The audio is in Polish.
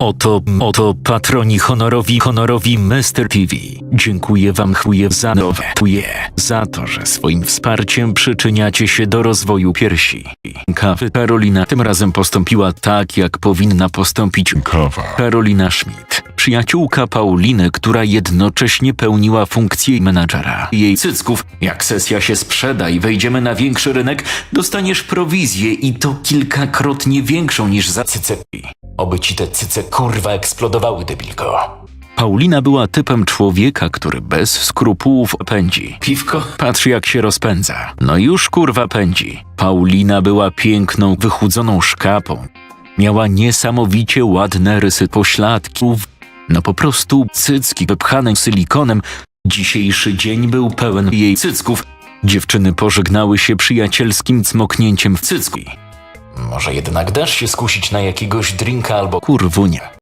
Oto, oto patroni honorowi, honorowi Mr. TV. Dziękuję wam chuje za nowe, chuje, za to, że swoim wsparciem przyczyniacie się do rozwoju piersi. Kawy Karolina tym razem postąpiła tak, jak powinna postąpić Kawa. Karolina Schmidt, przyjaciółka Pauliny, która jednocześnie pełniła funkcję menadżera. Jej cycków, jak sesja się sprzeda i wejdziemy na większy rynek, dostaniesz prowizję i to kilkakrotnie większą niż za cyce. Oby ci te cyce kurwa eksplodowały, debilko. Paulina była typem człowieka, który bez skrupułów pędzi. Piwko? Patrz jak się rozpędza. No już kurwa pędzi. Paulina była piękną, wychudzoną szkapą. Miała niesamowicie ładne rysy pośladków. No po prostu cycki wypchane silikonem. Dzisiejszy dzień był pełen jej cycków. Dziewczyny pożegnały się przyjacielskim cmoknięciem w cycki. Może jednak dasz się skusić na jakiegoś drinka albo kurwunie.